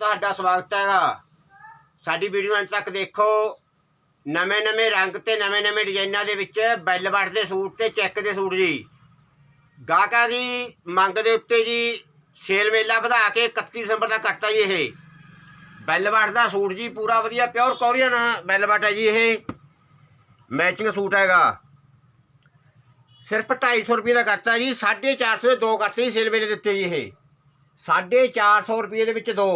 ਤੁਹਾਡਾ ਸਵਾਗਤ ਹੈਗਾ। ਸਾਡੀ ਵੀਡੀਓ ਅੰਤ ਤੱਕ ਦੇਖੋ। ਨਵੇਂ ਨਵੇਂ ਰੰਗ ਤੇ ਨਵੇਂ ਨਵੇਂ ਡਿਜ਼ਾਈਨਾਂ ਦੇ ਵਿੱਚ ਬੈਲ ਬੱਟ ਦੇ ਸੂਟ ਤੇ ਚੈੱਕ ਦੇ ਸੂਟ ਜੀ। ਗਾਹਕਾਂ ਦੀ ਮੰਗ ਦੇ ਉੱਤੇ ਜੀ, ਸੇਲ ਮੇਲਾ ਵਧਾ ਕੇ 31 ਦਸੰਬਰ ਤੱਕ ਕੱਟਤਾ ਜੀ ਇਹ। ਬੈਲ ਬੱਟ ਦਾ ਸੂਟ ਜੀ, ਪੂਰਾ ਵਧੀਆ ਪਿਓਰ ਕੋਰੀਅਨ ਬੈਲ ਬੱਟ ਹੈ ਜੀ ਇਹ। ਮੈਚਿੰਗ ਸੂਟ ਹੈਗਾ। ਸਿਰਫ 250 ਰੁਪਏ ਦਾ ਕੱਟਤਾ ਜੀ 450 ਦੇ ਦੋ ਕੱਟੇ ਜੀ ਸੇਲ ਮੇਲੇ ਦੇ ਉੱਤੇ ਜੀ ਇਹ। 450 ਰੁਪਏ ਦੇ ਵਿੱਚ ਦੋ।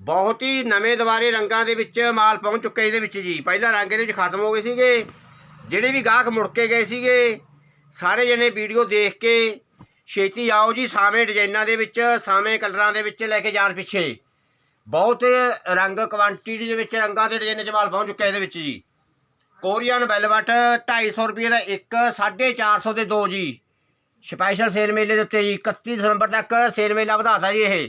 ਬਹੁਤ ਹੀ ਨਵੇਂ ਦੁਬਾਰੇ ਰੰਗਾਂ ਦੇ ਵਿੱਚ ਮਾਲ ਪਹੁੰਚ ਚੁੱਕਿਆ ਇਹਦੇ ਵਿੱਚ ਜੀ। ਪਹਿਲਾਂ ਰੰਗ ਇਹਦੇ ਵਿੱਚ ਖਤਮ ਹੋ ਗਏ ਸੀਗੇ। ਜਿਹੜੇ ਵੀ ਗਾਹਕ ਮੁੜ ਕੇ ਗਏ ਸੀਗੇ, ਸਾਰੇ ਜਣੇ ਵੀਡੀਓ ਦੇਖ ਕੇ ਛੇਤੀ ਆਓ ਜੀ ਸਾਵੇਂ ਡਿਜ਼ਾਈਨਾਂ ਦੇ ਵਿੱਚ ਸਾਵੇਂ ਕਲਰਾਂ ਦੇ ਵਿੱਚ ਲੈ ਕੇ ਜਾਣ ਪਿੱਛੇ। ਬਹੁਤ ਰੰਗ ਕੁਆਂਟੀਟੀ ਦੇ ਵਿੱਚ ਰੰਗਾਂ ਦੇ ਡਿਜ਼ਾਈਨ ਚ ਮਾਲ ਪਹੁੰਚ ਚੁੱਕਿਆ ਇਹਦੇ ਵਿੱਚ ਜੀ। ਕੋਰੀਅਨ ਵੈਲਵਟ 250 ਰੁਪਏ ਦਾ ਇੱਕ 450 ਦੇ ਦੋ ਜੀ। ਸਪੈਸ਼ਲ ਸੇਲ ਮੇਲੇ ਦੇ ਉੱਤੇ ਜੀ 31 ਦਸੰਬਰ ਤੱਕ ਸੇਲ ਮੇਲਾ ਵਧਾਤਾ ਜੀ ਇਹ।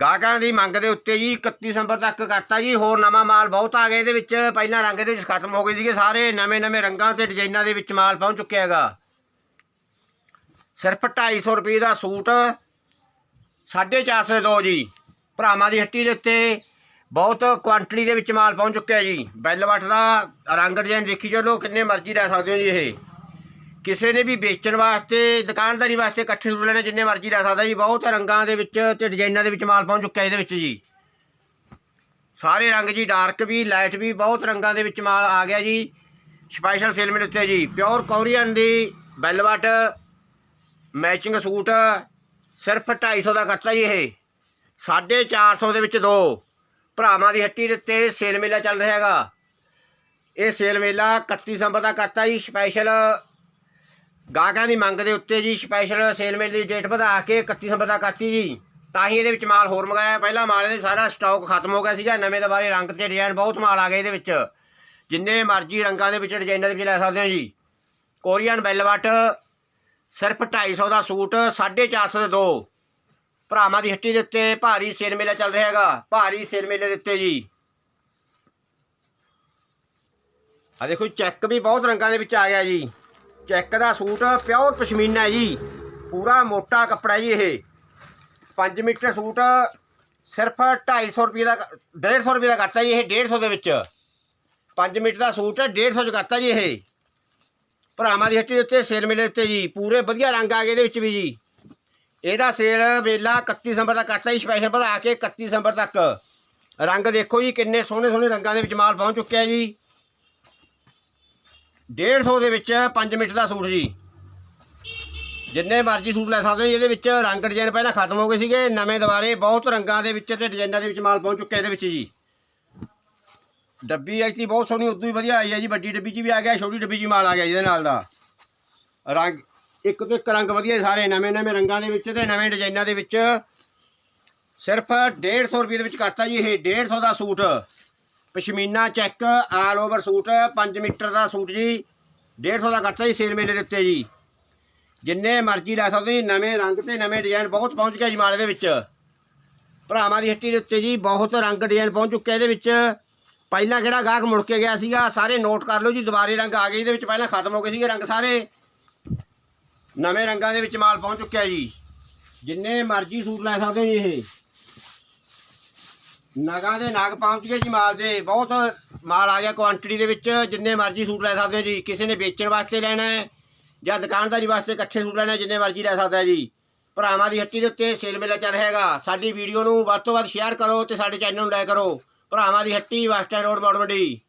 ਗਾਹਕਾਂ ਦੀ ਮੰਗ ਦੇ ਉੱਤੇ ਜੀ 31 ਦਸੰਬਰ ਤੱਕ ਕਰਤਾ ਜੀ, ਹੋਰ ਨਵਾਂ ਮਾਲ ਬਹੁਤ ਆ ਗਿਆ ਇਹਦੇ ਵਿੱਚ। ਪਹਿਲਾਂ ਰੰਗ ਇਹਦੇ ਵਿੱਚ ਖਤਮ ਹੋ ਗਏ ਸੀਗੇ ਸਾਰੇ, ਨਵੇਂ ਨਵੇਂ ਰੰਗਾਂ ਤੇ ਡਿਜ਼ਾਈਨਾਂ ਦੇ ਵਿੱਚ ਮਾਲ ਪਹੁੰਚ ਚੁੱਕਿਆ ਹੈਗਾ। ਸਿਰਫ 250 ਰੁਪਏ ਦਾ ਸੂਟ 450 ਦੇ ਦੋ ਜੀ, ਭਰਾਵਾਂ ਦੀ ਹੱਟੀ ਦੇ ਉੱਤੇ ਬਹੁਤ ਕੁਆਂਟੀਟੀ ਦੇ ਵਿੱਚ ਮਾਲ ਪਹੁੰਚ ਚੁੱਕਿਆ ਜੀ। ਬੈਲਵਟ ਦਾ ਰੰਗ ਡਿਜ਼ਾਈਨ ਦੇਖੀ ਚਲੋ ਕਿੰਨੇ ਮਰਜ਼ੀ ਲੈ ਸਕਦੇ ਹੋ ਜੀ ਇਹ। ਕਿਸੇ ਨੇ ਵੀ ਵੇਚਣ ਵਾਸਤੇ, ਦੁਕਾਨਦਾਰੀ ਵਾਸਤੇ ਇਕੱਠੇ ਸੂਟ ਲੈਣੇ, ਜਿੰਨੇ ਮਰਜ਼ੀ ਲੈ ਸਕਦਾ ਜੀ। ਬਹੁਤ ਰੰਗਾਂ ਦੇ ਵਿੱਚ ਤੇ ਡਿਜ਼ਾਈਨਾਂ ਦੇ ਵਿੱਚ ਮਾਲ ਪਹੁੰਚ ਚੁੱਕਿਆ ਇਹਦੇ ਵਿੱਚ ਜੀ। ਸਾਰੇ ਰੰਗ ਜੀ, ਡਾਰਕ ਵੀ, ਲਾਈਟ ਵੀ, ਬਹੁਤ ਰੰਗਾਂ ਦੇ ਵਿੱਚ ਮਾਲ ਆ ਗਿਆ ਜੀ। ਸਪੈਸ਼ਲ ਸੇਲ ਮਿਲ ਉੱਤੇ ਜੀ। ਪਿਓਰ ਕੋਰੀਅਨ ਦੀ ਬੈਲਵਟ ਮੈਚਿੰਗ ਸੂਟ, ਸਿਰਫ 250 ਦਾ ਕੱਟਾ ਜੀ ਇਹ। 450 ਦੇ ਵਿੱਚ ਦੋ। ਭਰਾਵਾਂ ਦੀ ਹੱਟੀ ਦੇ ਉੱਤੇ ਸੇਲ ਮੇਲਾ ਚੱਲ ਰਿਹਾ ਹੈਗਾ। ਇਹ ਸੇਲ ਮੇਲਾ 31 ਦਸੰਬਰ ਦਾ ਕਰਤਾ ਜੀ, ਸਪੈਸ਼ਲ ਗਾਹਕਾਂ ਦੀ ਮੰਗ ਦੇ ਉੱਤੇ ਜੀ ਸਪੈਸ਼ਲ ਸੇਲ ਮੇਲੇ ਦੀ ਡੇਟ ਵਧਾ ਕੇ 31 ਦਸੰਬਰ ਤੱਕ ਕਰਤੀ ਜੀ। ਤਾਂ ਹੀ ਇਹਦੇ ਵਿੱਚ ਮਾਲ ਹੋਰ ਮੰਗਾਇਆ। ਪਹਿਲਾਂ ਮਾਲ ਇਹਦੇ ਸਾਰਾ ਸਟਾਕ ਖਤਮ ਹੋ ਗਿਆ ਸੀਗਾ। ਨਵੇਂ ਦੁਬਾਰੇ ਰੰਗ ਤੇ ਡਿਜ਼ਾਈਨ ਬਹੁਤ ਮਾਲ ਆ ਗਏ ਇਹਦੇ ਵਿੱਚ। ਜਿੰਨੇ ਮਰਜ਼ੀ ਰੰਗਾਂ ਦੇ ਵਿੱਚ ਡਿਜ਼ਾਈਨਾਂ ਦੇ ਵਿੱਚ ਲੈ ਸਕਦੇ ਹੋ ਜੀ। ਕੋਰੀਅਨ ਬੈਲਵਟ, ਸਿਰਫ 250 ਦਾ ਸੂਟ 450 ਦੇ ਦੋ। ਭਰਾਵਾਂ ਦੀ ਹੱਟੀ ਦੇ ਉੱਤੇ ਭਾਰੀ ਸੇਲ ਮੇਲਾ ਚੱਲ ਰਿਹਾ ਹੈਗਾ। ਭਾਰੀ ਸੇਲ ਮੇਲੇ ਦੇ ਉੱਤੇ ਜੀ। ਆ ਦੇਖੋ ਚੈੱਕ ਵੀ ਬਹੁਤ ਰੰਗਾਂ ਦੇ ਵਿੱਚ ਆ ਗਿਆ ਜੀ। ਚੈੱਕ ਦਾ ਸੂਟ ਪਿਓਰ ਪਸ਼ਮੀਨਾ ਜੀ। ਪੂਰਾ ਮੋਟਾ ਕੱਪੜਾ ਜੀ ਇਹ। 5 ਮੀਟਰ ਸੂਟ ਸਿਰਫ 250 ਰੁਪਏ ਦਾ 150 ਰੁਪਏ ਦਾ ਕਰਤਾ ਜੀ ਇਹ 150 ਦੇ ਵਿੱਚ। 5 ਮੀਟਰ ਦਾ ਸੂਟ 150 ਚ ਕਰਤਾ ਜੀ ਇਹ। ਭਰਾਵਾਂ ਦੀ ਹੱਟੀ ਦੇ ਉੱਤੇ, ਸੇਲ ਮੇਲੇ ਉੱਤੇ ਜੀ। ਪੂਰੇ ਵਧੀਆ ਰੰਗ ਆ ਗਏ ਇਹਦੇ ਵਿੱਚ ਵੀ ਜੀ। ਇਹਦਾ ਸੇਲ ਵੇਲਾ 31 ਦਸੰਬਰ ਤੱਕ ਕਰਤਾ ਜੀ ਸਪੈਸ਼ਲ ਵਧਾ ਕੇ 31 ਦਸੰਬਰ ਤੱਕ। ਰੰਗ ਦੇਖੋ ਜੀ, ਕਿੰਨੇ ਸੋਹਣੇ ਸੋਹਣੇ ਰੰਗਾਂ ਦੇ ਵਿੱਚ ਮਾਲ ਪਹੁੰਚ ਚੁੱਕਿਆ ਜੀ। 150 ਦੇ ਵਿੱਚ 5 ਮੀਟਰ ਦਾ ਸੂਟ ਜੀ। ਜਿੰਨੇ ਮਰਜ਼ੀ ਸੂਟ ਲੈ ਸਕਦੇ ਹੋ ਜੀ, ਇਹਦੇ ਵਿੱਚ ਰੰਗ ਡਿਜ਼ਾਈਨ ਪਹਿਲਾਂ ਖਤਮ ਹੋ ਗਏ ਸੀਗੇ ਨਵੇਂ ਦੁਬਾਰੇ ਬਹੁਤ ਰੰਗਾਂ ਦੇ ਵਿੱਚ ਤੇ ਡਿਜ਼ਾਈਨਾਂ ਦੇ ਵਿੱਚ ਮਾਲ ਪਹੁੰਚ ਚੁੱਕਿਆ ਇਹਦੇ ਵਿੱਚ ਜੀ। ਡੱਬੀ ਐਕਚੁਅਲੀ ਬਹੁਤ ਸੋਹਣੀ ਉਦੋਂ ਹੀ ਵਧੀਆ ਆਈ ਹੈ ਜੀ ਵੱਡੀ ਡੱਬੀ 'ਚ ਵੀ ਆ ਗਿਆ ਛੋਟੀ ਡੱਬੀ 'ਚ ਮਾਲ ਆ ਗਿਆ ਜਿਹਦੇ ਨਾਲ ਦਾ। ਰੰਗ ਇੱਕ ਤੋਂ ਇੱਕ ਰੰਗ ਵਧੀਆ ਸਾਰੇ ਨਵੇਂ ਨਵੇਂ ਰੰਗਾਂ ਦੇ ਵਿੱਚ ਤੇ ਨਵੇਂ ਡਿਜ਼ਾਈਨਾਂ ਦੇ ਵਿੱਚ। ਸਿਰਫ 150 ਰੁਪਏ ਦੇ ਵਿੱਚ ਕਰਤਾ ਜੀ ਇਹ 150 ਦਾ suit. Pashmina check, all over suit 5 metre ਦਾ ਸੂਟ ਜੀ 150 ਦਾ ਕਰਤਾ ਜੀ ਸੇਲ ਮੇਲੇ ਦੇ ਉੱਤੇ ਜੀ। ਜਿੰਨੇ ਮਰਜ਼ੀ ਲੈ ਸਕਦੇ ਜੀ, ਨਵੇਂ ਰੰਗ ਤੇ ਨਵੇਂ ਡਿਜ਼ਾਈਨ ਬਹੁਤ ਪਹੁੰਚ ਗਿਆ ਜੀ ਮਾਲ ਦੇ ਵਿੱਚ। ਭਰਾਵਾਂ ਦੀ ਹੱਟੀ ਦੇ ਉੱਤੇ ਜੀ ਬਹੁਤ ਰੰਗ ਡਿਜ਼ਾਈਨ ਪਹੁੰਚ ਚੁੱਕੇ ਇਹਦੇ ਵਿੱਚ। ਪਹਿਲਾਂ ਕਿਹੜਾ ਗਾਹਕ ਮੁੜ ਕੇ ਗਿਆ ਸੀਗਾ, ਸਾਰੇ ਨੋਟ ਕਰ ਲਓ ਜੀ, ਦੁਬਾਰੇ ਰੰਗ ਆ ਗਏ, ਇਹਦੇ ਵਿੱਚ ਪਹਿਲਾਂ ਖਤਮ ਹੋ ਗਏ ਸੀਗੇ ਰੰਗ ਸਾਰੇ। ਨਵੇਂ ਰੰਗਾਂ ਦੇ ਵਿੱਚ ਮਾਲ ਪਹੁੰਚ ਚੁੱਕਿਆ ਜੀ। ਜਿੰਨੇ ਮਰਜ਼ੀ ਸੂਟ ਲੈ ਸਕਦੇ ਹੋ ਜੀ ਇਹ। ਨਗਾਂ ਦੇ ਨਗ ਪਹੁੰਚ ਗਏ ਜੀ ਮਾਲ ਦੇ। ਬਹੁਤ ਮਾਲ ਆ ਗਿਆ ਕੁਆਂਟੀਟੀ ਦੇ ਵਿੱਚ। ਜਿੰਨੇ ਮਰਜ਼ੀ ਸੂਟ ਲੈ ਸਕਦੇ ਹੋ ਜੀ। ਕਿਸੇ ਨੇ ਵੇਚਣ ਵਾਸਤੇ ਲੈਣਾ ਹੈ ਜਾਂ ਦੁਕਾਨਦਾਰੀ ਵਾਸਤੇ ਇਕੱਠੇ ਸੂਟ ਲੈਣਾ ਜਿੰਨੇ ਮਰਜ਼ੀ ਲੈ ਸਕਦਾ ਹੈ ਜੀ। ਭਰਾਵਾਂ ਦੀ ਹੱਟੀ ਦੇ ਉੱਤੇ ਸੇਲ ਮੇਲਾ ਚੱਲ ਰਿਹਾ ਹੈਗਾ। ਸਾਡੀ ਵੀਡੀਓ ਨੂੰ ਵੱਧ ਤੋਂ ਵੱਧ ਸ਼ੇਅਰ ਕਰੋ ਤੇ ਸਾਡੇ ਚੈਨਲ ਨੂੰ ਲਾਈਕ ਕਰੋ। ਭਰਾਵਾਂ ਦੀ ਹੱਟੀ ਵੈਸਟਰਨ ਰੋਡ ਮੋੜ ਮੰਡੀ